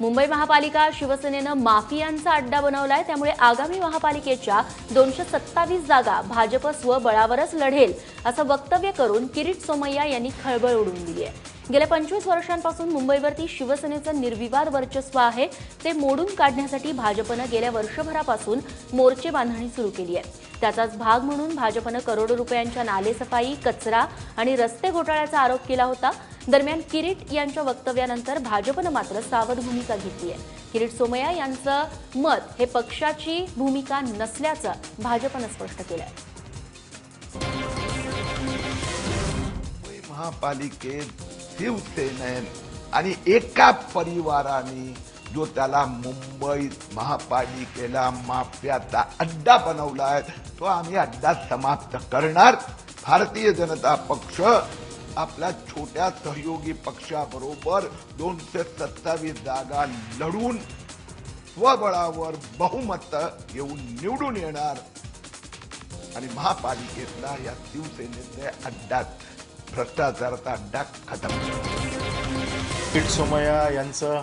मुंबई महापालिका शिवसेनेनं माफियांचा अड्डा बनवलाय त्यामुळे आगामी महापालिकेच्या दोनशे सत्तावीस जागा भाजप स्वबळावरच लढेल. असं वक्तव्य करून किरीट सोमय्या यांनी खळबळ उडवून दिली आहे. गेल्या पंचवीस वर्षांपासून मुंबईवरती शिवसेनेचं निर्विवाद वर्चस्व आहे. ते मोडून काढण्यासाठी भाजपनं गेल्या वर्षभरापासून मोर्चे बांधणी सुरू केली आहे. त्याचाच भाग म्हणून भाजपनं करोडो रुपयांच्या नालेसफाई कचरा आणि रस्ते घोटाळ्याचा आरोप केला होता. दरम्यान किरीट यांच्या वक्तव्यानंतर भाजपनं मात्र सावध भूमिका घेतली आहे. किरीट सोमय्या यांचं मत हे पक्षाची भूमिका नसल्याचं भाजपनं स्पष्ट केलं आहे महापालिकेत शिवसेनेन आणि एका परिवाराने जो त्याला मुंबई महापालिकेला माफ्याचा अड्डा बनवला आहे तो आम्ही अड्डा समाप्त करणार. भारतीय जनता पक्ष आपल्या छोट्या सहयोगी पक्षाबरोबर दोनशे सत्तावीस जागा लढून स्वबळावर बहुमत येऊन निवडून येणार. आणि महापालिकेतला या शिवसेनेचे अड्डा भ्रष्टाचाराचा डाक खतम. किट यांचं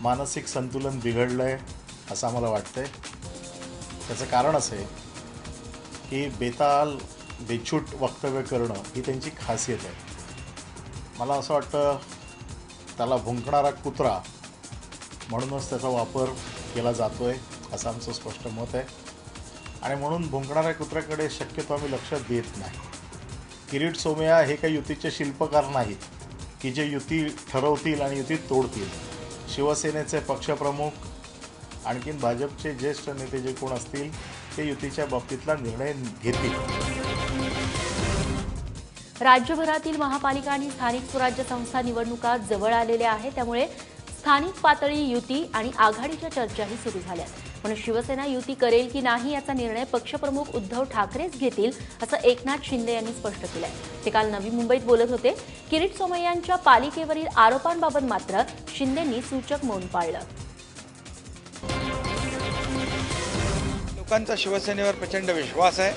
मानसिक संतुलन बिघडलं आहे असं आम्हाला वाटतंय. त्याचं कारण असं आहे की बेताल बेछूट वक्तव्य करणं ही त्यांची खासियत आहे. मला असं वाटतं त्याला भुंकणारा कुत्रा म्हणूनच त्याचा वापर केला जातो आहे असं आमचं स्पष्ट मत आहे. आणि म्हणून भुंकणाऱ्या कुत्र्याकडे शक्यतो आम्ही लक्ष देत नाही. किरीट सोमया हे काही युतीचे शिल्पकार नाहीत की जे युती ठरवतील आणि युती तोडतील. शिवसेनेचे पक्षप्रमुख आणखीन भाजपचे ज्येष्ठ नेते जे कोण असतील ते युतीच्या बाबतीतला निर्णय घेतील. राज्यभरातील महापालिका आणि स्थानिक स्वराज्य संस्था निवडणुका जवळ आलेल्या आहेत त्यामुळे स्थानिक पातळी युती आणि आघाडीच्या चर्चाही सुरू झाल्या पण शिवसेना युती करेल की नाही याचा निर्णय पक्षप्रमुख उद्धव ठाकरेच घेतील असं एकनाथ शिंदे यांनी स्पष्ट केलंय. ते काल नवी मुंबईत बोलत होते. किरीट सोमय्यांच्या पालिकेवरील आरोपांबाबत मात्र शिंदेंनी सूचक मौन पाळलं. लोकांचा शिवसेनेवर प्रचंड विश्वास आहे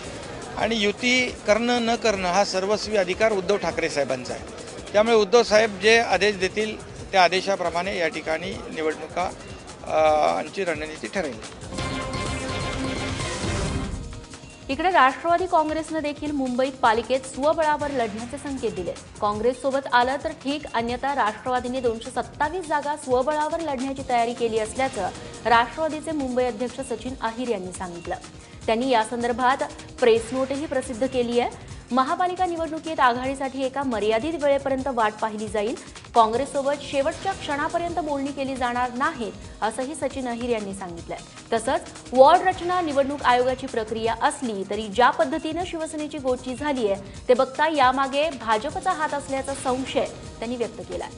आणि युती करणं न करणं हा सर्वस्वी अधिकार उद्धव ठाकरे साहेबांचा आहे. त्यामुळे उद्धव साहेब जे आदेश देतील त्या आदेशाप्रमाणे या ठिकाणी निवडणुका अ, रणनीती ठरेल. इकडे राष्ट्रवादी काँग्रेसनं देखील मुंबईत पालिकेत स्वबळावर लढण्याचे संकेत दिले. काँग्रेससोबत आलं तर ठीक अन्यथा राष्ट्रवादीने दोनशे सत्तावीस जागा स्वबळावर लढण्याची तयारी केली असल्याचं राष्ट्रवादीचे मुंबई अध्यक्ष सचिन अहिर यांनी सांगितलं. त्यांनी या संदर्भात प्रेस नोटही प्रसिद्ध केली आहे. महापालिका निवडणुकीत आघाडीसाठी एका मर्यादित वेळेपर्यंत वाट पाहिली जाईल. काँग्रेससोबत शेवटच्या क्षणापर्यंत बोलणी केली जाणार नाहीत असंही सचिन अहिर यांनी सांगितलंय. तसंच वॉर्ड रचना निवडणूक आयोगाची प्रक्रिया असली तरी ज्या पद्धतीनं शिवसेनेची गोची झाली आहे ते बघता यामागे भाजपचा हात असल्याचा संशय त्यांनी व्यक्त केलाय.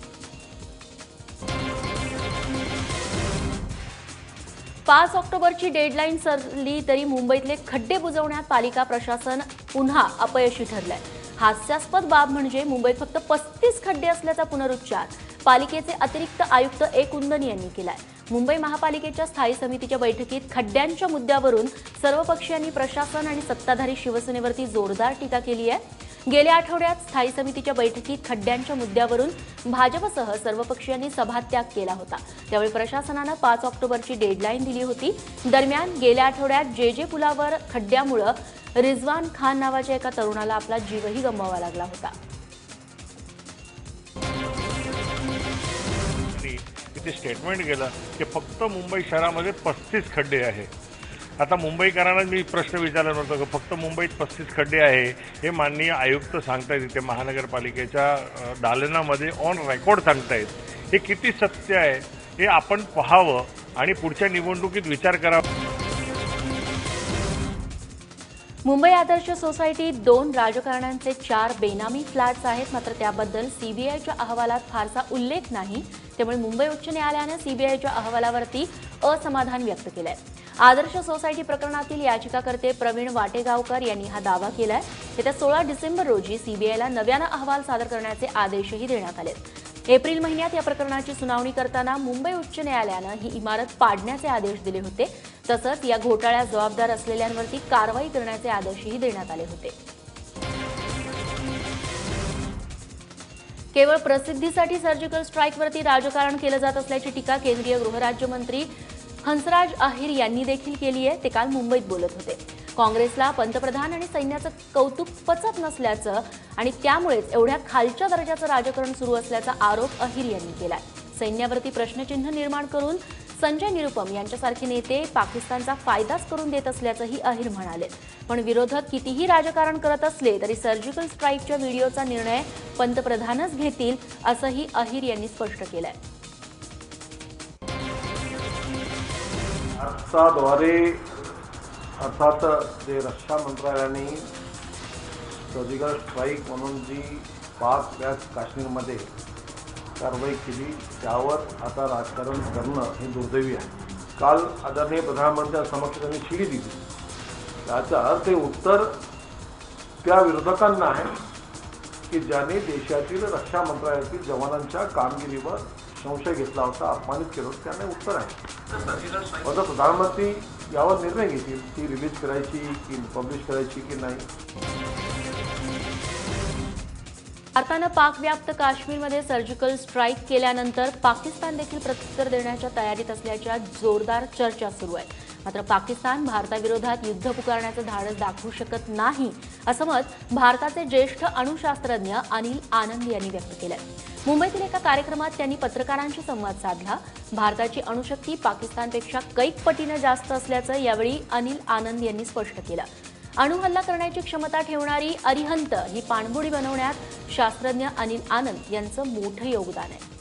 पाच ऑक्टोबरची डेडलाईन सरली तरी मुंबईतले खड्डे बुजवण्यात पालिका प्रशासन पुन्हा अपयशी ठरलंय. हास्यास्पद बाब म्हणजे मुंबईत फक्त पस्तीस खड्डे असल्याचा पुनरुच्चार पालिकेचे अतिरिक्त आयुक्त ए. कुंदन यांनी केलाय. मुंबई महापालिकेच्या स्थायी समितीच्या बैठकीत खड्ड्यांच्या मुद्द्यावरून सर्व पक्षीयांनी प्रशासन आणि सत्ताधारी शिवसेनेवरती जोरदार टीका केली आहे गेल्या आठवड्यात स्थायी समितीच्या बैठकीत खड्ड्यांच्या मुद्द्यावरून भाजपसह सर्व पक्षीयांनी सभात्याग केला होता. त्यावेळी प्रशासनानं पाच ऑक्टोबरची डेडलाईन दिली होती. दरम्यान गेल्या आठवड्यात जे जे पुलावर खड्ड्यामुळं रिझवान खान नावाच्या एका तरुणाला आपला जीवही गमवावा लागला होता. स्टेटमेंट केलं की फक्त मुंबई शहरामध्ये पस्तीस खड्डे आहे आता मुंबईकरांना मी प्रश्न विचारला नव्हता की फक्त मुंबईत पस्तीस खड्डे आहे हे माननीय आयुक्त सांगतायत इथे महानगरपालिकेच्या दालनामध्ये ऑन रेकॉर्ड सांगतायत. हे किती सत्य आहे हे आपण पाहावं आणि पुढच्या निवडणुकीत विचार करावा. मुंबई आदर्श सोसायटीत दोन राजकारण्यांचे चार बेनामी फ्लॅट्स आहेत मात्र त्याबद्दल सीबीआयच्या अहवालात फारसा उल्लेख नाही. त्यामुळे मुंबई उच्च न्यायालयानं सीबीआयच्या अहवालावरती असमाधान व्यक्त केलं आहे आदर्श सोसायटी प्रकरणातील याचिकाकर्ते प्रवीण वाटेगावकर यांनी हा दावा केलाय. येत्या सोळा डिसेंबर रोजी सीबीआयला नव्यानं अहवाल सादर करण्याचे आदेशही देण्यात आले एप्रिल महिन्यात या प्रकरणाची सुनावणी करताना मुंबई उच्च न्यायालयानं ही इमारत पाडण्याचे आदेश दिले होते. तसंच या घोटाळ्यात जबाबदार असलेल्यांवरती कारवाई करण्याचे आदेशही देण्यात आले होते. केवळ प्रसिद्धीसाठी सर्जिकल स्ट्राईकवरती राजकारण केलं जात असल्याची टीका केंद्रीय गृहराज्यमंत्री हंसराज अहिर यांनी देखील केली आहे. ते काल मुंबईत बोलत होते. काँग्रेसला पंतप्रधान आणि सैन्याचं कौतुक पचत नसल्याचं आणि त्यामुळेच एवढ्या खालच्या दर्जाचं राजकारण सुरू असल्याचा आरोप अहिर यांनी केलाय. सैन्यावरती प्रश्नचिन्ह निर्माण करून संजय निरुपम यांच्यासारखे नेते पाकिस्तानचा फायदाच करून देत असल्याचंही अहिर म्हणाले. पण विरोधक कितीही राजकारण करत असले तरी सर्जिकल स्ट्राईकच्या व्हिडिओचा निर्णय पंतप्रधानच घेतील असंही अहिर यांनी स्पष्ट केलंय. भारताद्वारे अर्थात जे रक्षा मंत्रालयाने सर्जिकल स्ट्राईक म्हणून जी पाच व्यास काश्मीरमध्ये कारवाई केली त्यावर आता राजकारण करणं हे दुर्दैवी आहे. काल आदरणीय प्रधानमंत्र्यांसमक्ष त्यांनी शिडी दिली. त्याचा अर्थ हे उत्तर त्या विरोधकांना आहे की ज्याने देशातील रक्षा मंत्रालयातील जवानांच्या कामगिरीवर संशय घेतला होता अपमानित केलं होतं त्यांना उत्तर आहे. आता प्रधानमंत्री यावर निर्णय घेतील ती रिलीज करायची की पब्लिश करायची की नाही? भारतानं पाकव्याप्त काश्मीरमध्ये सर्जिकल स्ट्राईक केल्यानंतर पाकिस्तान देखील प्रत्युत्तर देण्याच्या तयारीत असल्याच्या जोरदार चर्चा सुरू आहेत मात्र पाकिस्तान भारताविरोधात युद्ध पुकारण्याचं धाडस दाखवू शकत नाही असं मत भारताचे ज्येष्ठ अणुशास्त्रज्ञ अनिल आनंद यांनी व्यक्त केलंय. मुंबईतील एका कार्यक्रमात त्यांनी पत्रकारांशी संवाद साधला. भारताची अणुशक्ती पाकिस्तानपेक्षा कैक पटीनं जास्त असल्याचं यावेळी अनिल आनंद यांनी स्पष्ट केलं. अणुहल्ला करण्याची क्षमता ठेवणारी अरिहंत ही पाणबुडी बनवण्यात शास्त्रज्ञ अनिल आनंद यांचं मोठं योगदान आहे.